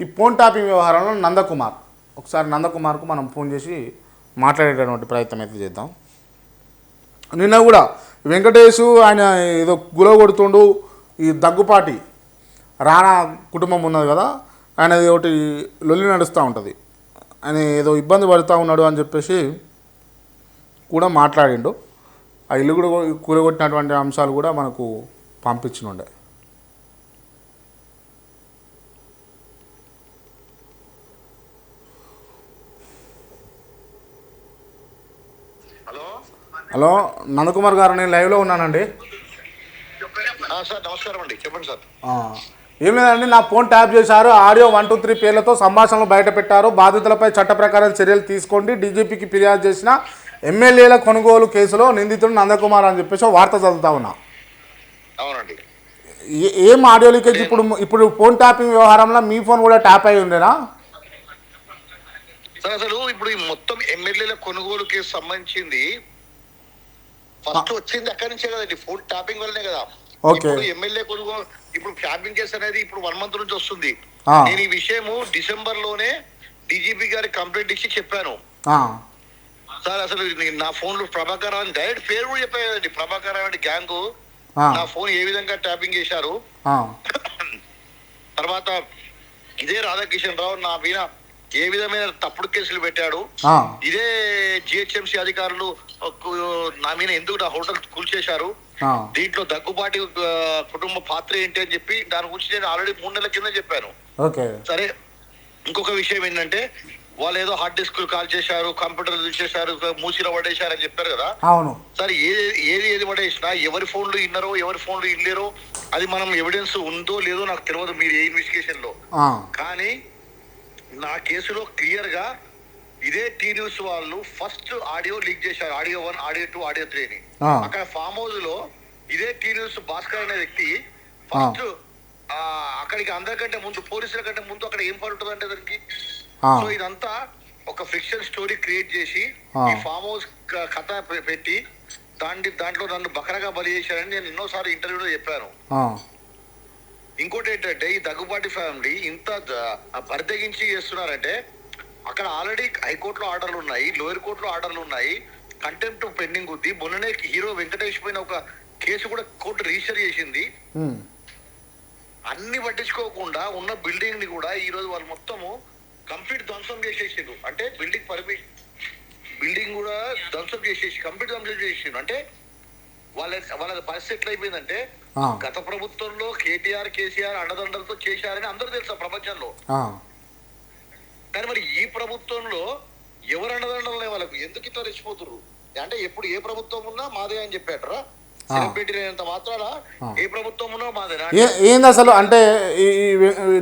ఈ phone topping వ్యవహారంలో నందకుమార్. ఒకసారి నందకుమార్కు మనం ఫోన్ చేసి మాట్లాడేటటువంటి ప్రయత్నం అయితే చేద్దాం. నిన్న కూడా వెంకటేష్ ఆయన ఏదో గులవ కొడుతుండు ఈ దగ్గుపాటి రాణా కుటుంబం ఉన్నది కదా ఆయన ఒకటి లొల్లి నడుస్తూ ఉంటుంది. ఆయన ఏదో ఇబ్బంది పడుతూ ఉన్నాడు అని చెప్పేసి కూడా మాట్లాడిండు. ఆ ఇల్లు కూడా కూలగొట్టినటువంటి అంశాలు కూడా మనకు పంపించినుండే. హలో? హలో నందకుమార్ గారు నేను లైవ్లో ఉన్నానండి. ఆ, సార్ నమస్కారం అండి. చెప్పండి సార్. ఆ, ఏం లేదండి నా ఫోన్ ట్యాప్ చేశారు. ఆడియో వన్ టూ త్రీ పేర్లతో సంభాషణలు బయట పెట్టారు. బాధితులపై చట్ట ప్రకారం చర్యలు తీసుకోండి. డీజీపీకి ఫిర్యాదు చేసిన ఎమ్మెల్యేల కొనుగోలు కేసులో నిందితుడు నందకుమార్ అని చెప్పేసి వార్త చదువుతా ఉన్నా. ఏం ఆడియో లీకేజ్? ఇప్పుడు ఇప్పుడు ఫోన్ ట్యాపింగ్ వ్యవహారంలో మీ ఫోన్ కూడా ట్యాప్ అయి ఉండేనా? సార్ అసలు ఇప్పుడు ఈ మొత్తం ఎమ్మెల్యేల కొనుగోలు కేసు సంబంధించింది ఫస్ట్ వచ్చింది అక్కడి నుంచే కదండి ఫోన్ ట్యాపింగ్ వల్లనే కదా. ఇప్పుడు ఎమ్మెల్యే కొనుగోలు ఇప్పుడు ట్యాపింగ్ కేసు అనేది ఇప్పుడు వన్ మంత్ నుంచి వస్తుంది. నేను ఈ విషయము డిసెంబర్లోనే డీజీపీ గారి కంప్లైంట్ ఇచ్చి చెప్పాను. సార్ అసలు నా ఫోన్లో ప్రభాకర్ అని డైరెక్ట్ పేరు కూడా చెప్పానండి ప్రభాకర్ అనే గ్యాంగ్ నా ఫోన్ ఏ విధంగా ట్యాపింగ్ చేశారు. తర్వాత ఇదే రాధాకిషన్ రావు నా మీద ఏ విధమైన తప్పుడు కేసులు పెట్టాడు? ఇదే జిహెచ్ఎంసీ అధికారులు నా మీద ఎందుకు నా హోటల్ కూల్చేశారు? దీంట్లో దగ్గుబాటి కుటుంబ పాత్ర ఏంటి అని చెప్పి దాని గురించి నేను ఆల్రెడీ మూడు నెలల కింద చెప్పాను. సరే ఇంకొక విషయం ఏంటంటే వాళ్ళు ఏదో హార్డ్ డిస్క్ కాల్ చేశారు కంప్యూటర్ తీసేశారు మూసిలో పడేశారు అని చెప్పారు కదా? అవును. సరే ఏది ఏది ఏది పడేసినా ఎవరి ఫోన్లు ఇన్నారో ఎవరి ఫోన్లు ఇల్లేరో అది మనం ఎవిడెన్స్ ఉందో లేదో నాకు తెలియదు మీరు ఏ ఇన్వెస్టిగేషన్లో. కానీ నా కేసులో క్లియర్గా ఇదే టీ న్యూస్ వాళ్ళు ఫస్ట్ ఆడియో లీక్ చేశారు. Audio one audio two audio three అని. అక్కడ ఫామ్ హౌస్లో ఇదే టీ న్యూస్ భాస్కర్ అనే వ్యక్తి ఫస్ట్ అక్కడికి అందరికంటే ముందు పోలీసుల కంటే ముందు అక్కడ ఏం పని ఉంటుందంటే దానికి? ఆ, సో ఇదంతా ఒక ఫిక్షన్ స్టోరీ క్రియేట్ చేసి. ఈ ఫామ్ హౌస్ కథ పెట్టి దాంట్లో దాంట్లో నన్ను బకరగా బలి చేశారని నేను ఎన్నోసార్లు ఇంటర్వ్యూలో చెప్పాను. ఇంకోటి ఏంటంటే ఈ దగ్గుబాటి ఫ్యామిలీ ఇంత బరితెగించి చేస్తున్నారంటే అక్కడ ఆల్రెడీ హైకోర్టులో ఆర్డర్లు ఉన్నాయి లోయర్ కోర్టులో ఆర్డర్లు ఉన్నాయి. కంటెంప్ట్ పెండింగ్ ఉంది. మొన్ననే హీరో వెంకటేష్ పైన ఒక కేసు కూడా కోర్టు రిజిస్టర్ చేసింది. అన్ని పట్టించుకోకుండా ఉన్న బిల్డింగ్ని కూడా ఈ రోజు వాళ్ళు మొత్తము కంప్లీట్ ధ్వంసం చేసేసిండ్రు. అంటే బిల్డింగ్ పరిమి బిల్డింగ్ కూడా ధ్వంసం చేసేసి కంప్లీట్ ధ్వంసం చేసిండ్రు అంటే వాళ్ళ వాళ్ళ పరిస్థితి ఎట్లా అయిపోయిందంటే ఆ. గత ప్రభుత్వంలో కేటీఆర్ కేసీఆర్ అండదండలతో చేశారని అందరూ తెలుసా ప్రపంచంలో? కానీ మరి ఈ ప్రభుత్వంలో ఎవరు అండదండలే వాళ్ళకు? ఎందుకు ఇట్లా రెచ్చిపోతున్నారు అంటే ఎప్పుడు ఏ ప్రభుత్వం ఉన్నా మాదే అని చెప్పాడరా? ఏంది అసలు? అంటే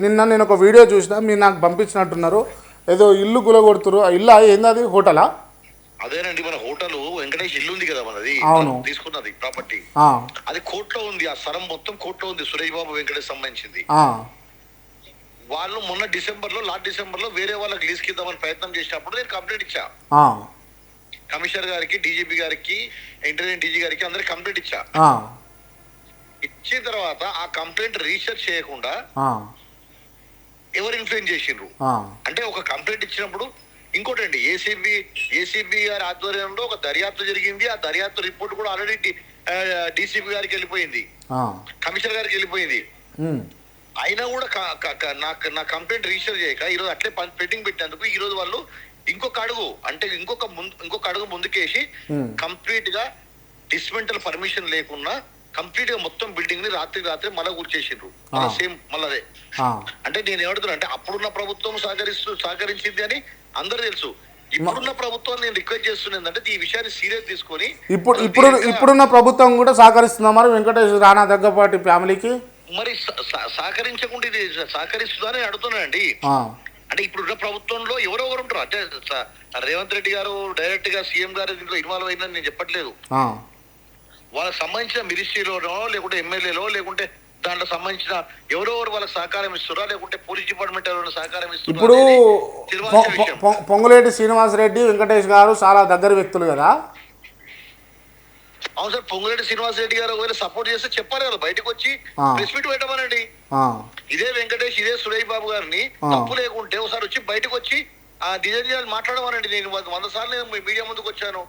నిన్న నేను ఒక వీడియో చూసిన మీరు నాకు పంపించినట్టున్నారు. ఏదో ఇల్లు గులగొడుతురు ఆ ఇల్లు ఏంది అది? హోటలా? అదేనండి మన హోటల్ వెంకటేష్ ఇల్లు ఉంది కదా మనది. అవును. తీసుకున్నది ప్రాపర్టీ. అది కోర్టులో ఉంది ఆ స్థలం మొత్తం కోర్టులో ఉంది సురేష్ బాబు వెంకటేష్ సంబంధించింది. వాళ్ళు మొన్న డిసెంబర్లో లాస్ట్ డిసెంబర్లో వేరే వాళ్ళకి లీజ్ కిద్దామని ప్రయత్నం చేసినప్పుడు నేను కంప్లైంట్ ఇచ్చా. కమిషనర్ గారికి డీజీపీ గారికి ఇంటర్నెట్ డీజీ గారికి అందరికి కంప్లైంట్ ఇచ్చా. ఇచ్చిన తర్వాత ఆ కంప్లైంట్ రీసెర్చ్ చేయకుండా ఎవరు ఇన్ఫ్లుయెన్స్ చేసిండ్రు? అంటే ఒక కంప్లైంట్ ఇచ్చినప్పుడు ఇంకోటి అండి ఏసీబీ ఏసీబీ గారి ఆధ్వర్యంలో ఒక దర్యాప్తు జరిగింది. ఆ దర్యాప్తు రిపోర్ట్ కూడా ఆల్రెడీ డీసీపీ గారికి వెళ్ళిపోయింది. కమిషనర్ గారికి వెళ్ళిపోయింది. అయినా కూడా నాకు నా కంప్లైంట్ రిజిస్టర్ చేయక ఈరోజు అట్లే పెండింగ్ పెట్టినందుకు ఈ రోజు వాళ్ళు ఇంకొక అడుగు అంటే ఇంకొక ముందు ఇంకొక అడుగు ముందుకేసి. కంప్లీట్గా డిస్మెంటల్ పర్మిషన్ లేకుండా కంప్లీట్గా మొత్తం బిల్డింగ్ని రాత్రి రాత్రి మళ్ళా కూర్చేసిండ్రు. సేమ్ మళ్ళదే. అంటే నేను ఏమడుతున్నా అంటే అప్పుడున్న ప్రభుత్వం సహకరిస్తూ సహకరించింది అని అందరూ తెలుసు. ఇప్పుడున్న ప్రభుత్వం నేను రిక్వెస్ట్ చేస్తున్నది అంటే ఈ విషయాన్ని సీరియస్ తీసుకొని ఇప్పుడు ఇప్పుడు ఇప్పుడున్న ప్రభుత్వం కూడా సహకరిస్తుందా మరి వెంకటేష్ రాణా దగ్గపాటి ఫ్యామిలీకి? మరి సహకరించకుండా ఇది సహకరిస్తుందని అడుగుతున్నానండి ఆ, అంటే ఇప్పుడున్న ప్రభుత్వంలో ఎవరో ఒకరు ఉంటారు. అంటే రేవంత్ రెడ్డి గారు డైరెక్ట్గా సీఎం గారు దీంట్లో ఇన్వాల్వ్ అయిందని నేను చెప్పట్లేదు. వాళ్ళకి సంబంధించిన మినిస్ట్రీలోనో లేకుంటే ఎమ్మెల్యేలో లేకుంటే దాంట్లో సంబంధించిన ఎవరో ఒకరు వాళ్ళకి సహకారం ఇస్తారా లేకుంటే పోలీస్ డిపార్ట్మెంట్ ఎవరైనా సహకారం ఇస్తారా ఇప్పుడు పొంగులేటి శ్రీనివాసరెడ్డి వెంకటేష్ గారు చాలా దగ్గర వ్యక్తులు కదా? అవును సార్ పొంగులేటి శ్రీనివాస్ రెడ్డి గారు ఒకవేళ సపోర్ట్ చేస్తే చెప్పాలి కదా బయటకు వచ్చి. ప్రెస్ మీట్ పెట్టమనండి. ఇదే వెంకటేష్ ఇదే సురేష్ బాబు గారిని. తప్పు లేకుంటే ఒకసారి వచ్చి బయటకు వచ్చి ఆ డిజైన్ మాట్లాడమనండి. నేను వంద- సార్లు నేను మీడియా ముందుకు వచ్చాను.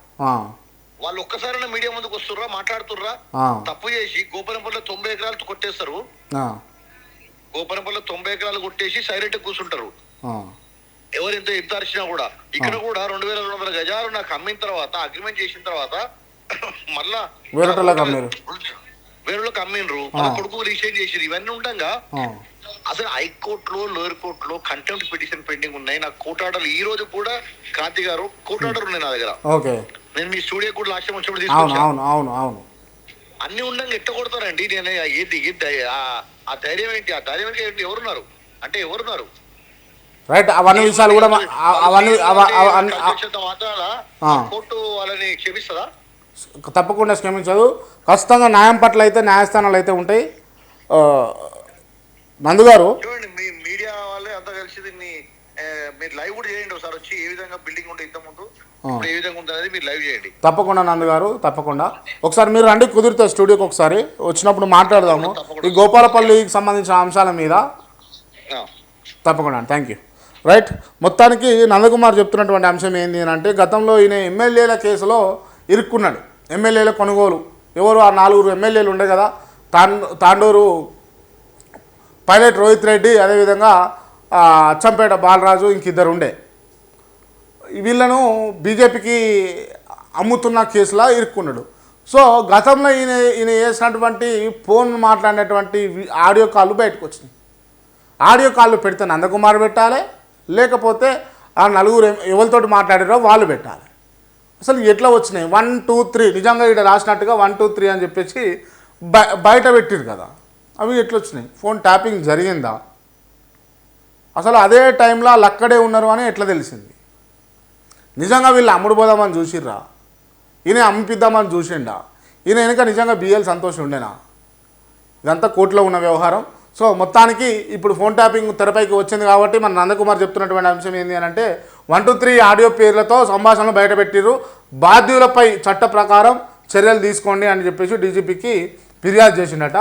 వాళ్ళు ఒక్కసారైనా మీడియా ముందుకు వస్తుర్రా మాట్లాడుతుర్రా? తప్పు చేసి గోపనపల్లి తొంభై ఎకరాలు కొట్టేస్తారు. ఆ, గోపనపల్లి తొంభై ఎకరాలు కొట్టేసి సైలెంట్ కూర్చుంటారు. ఎవరు ఎంత ఎంత అరిచినా కూడా. ఇక్కడ కూడా రెండు వేల రెండు వందల గజాలు నాకు అమ్మిన తర్వాత అగ్రిమెంట్ చేసిన తర్వాత మళ్ళా వేరేలోకి అమ్మిండ్రు మన కొడుకు రిసైన్ చేసిరు ఇవన్నీ ఉండగా అసలు హైకోర్టులో లోయర్ కోర్టులో కంటెంప్ట్ పిటిషన్ పెండింగ్ ఉన్నాయి. నాకు కోర్టు ఆర్డర్లు ఈ రోజు కూడా క్రాంతి గారు కోర్టు ఆర్డర్ ఉన్నాయి నా దగ్గర. నేను మీ స్టూడియో కూడా లాస్ట్ టైం వచ్చినప్పుడు అవును అన్ని ఉండగా ఎట్ట కొడతారండి? నేను ఏంటి ఆ- ధైర్యం ఏంటి ఆ ధైర్యం ఏంటి ఎవరున్నారు? అంటే ఎవరున్నారు? రైట్ అవన్నీ విషయాలు కూడా అవన్నీ. కోర్టు వాళ్ళని క్షమిస్తుందా? తప్పకుండా క్షమించదు. ఖచ్చితంగా న్యాయం పట్ల అయితే న్యాయస్థానాలు అయితే ఉంటాయి. నందు గారు. మీడియా వాళ్ళే అంతా కలిసి దీన్ని ఆ, మీరు లైవ్ కూడా చేయండి ఒకసారి వచ్చి ఏ విధంగా బిల్డింగ్ ఉంటే ఇంత ముందు. ఏ విధంగా ఉంటుంది మీరు లైవ్ చేయండి. తప్పకుండా నందు గారు తప్పకుండా. ఒకసారి మీరు రండి కుదిరితే స్టూడియోకి ఒకసారి. వచ్చినప్పుడు మాట్లాడదాము. ఈ గోపాలపల్లికి సంబంధించిన అంశాల మీద. తప్పకుండా థ్యాంక్ యూ. రైట్. మొత్తానికి నందకుమార్ చెప్తున్నటువంటి అంశం ఏంటి అని అంటే గతంలో ఈయన ఎమ్మెల్యేల కేసులో ఇరుక్కున్నాడు. ఎమ్మెల్యేల కొనుగోలు. ఎవరు ఆ నాలుగురు ఎమ్మెల్యేలు ఉండే కదా తాండ తాండూరు పైలట్ రోహిత్ రెడ్డి అదేవిధంగా అచ్చంపేట బాలరాజు ఇంకిద్దరు ఉండే. వీళ్ళను బీజేపీకి అమ్ముతున్న కేసులా ఇరుక్కున్నాడు. సో గతంలో ఈయన ఈయన చేసినటువంటి ఫోన్ మాట్లాడినటువంటి ఆడియో కాళ్ళు బయటకు వచ్చినాయి ఆడియో కాళ్ళు పెడితే నందకుమార్ పెట్టాలి లేకపోతే ఆ నలుగురు ఎవరితోటి మాట్లాడారో వాళ్ళు పెట్టాలి. అసలు ఎట్లా వచ్చినాయి? వన్ టూ త్రీ నిజంగా ఇక్కడ రాసినట్టుగా వన్ టూ త్రీ అని చెప్పేసి బయ బయట పెట్టిరు కదా. అవి ఎట్లా వచ్చినాయి? ఫోన్ ట్యాపింగ్ జరిగిందా? అసలు అదే టైంలో లక్కడే అక్కడే ఉన్నారు అని ఎట్లా తెలిసింది? నిజంగా వీళ్ళు అమ్ముడు పోదామని చూసిర్రా? ఈయన అమ్మిపిద్దామని చూసిండా? ఈయన వెనుక నిజంగా బిఎల్ సంతోషం ఉండేనా? ఇదంతా కోర్టులో ఉన్న వ్యవహారం. సో మొత్తానికి ఇప్పుడు ఫోన్ ట్యాపింగ్ తెరపైకి వచ్చింది కాబట్టి మన నందకుమార్ చెప్తున్నటువంటి అంశం ఏంటి అని అంటే వన్ టూ త్రీ ఆడియో పేర్లతో సంభాషణలు బయటపెట్టిరు బాధ్యులపై చట్ట ప్రకారం చర్యలు తీసుకోండి అని చెప్పేసి డీజీపీకి ఫిర్యాదు చేసిండట.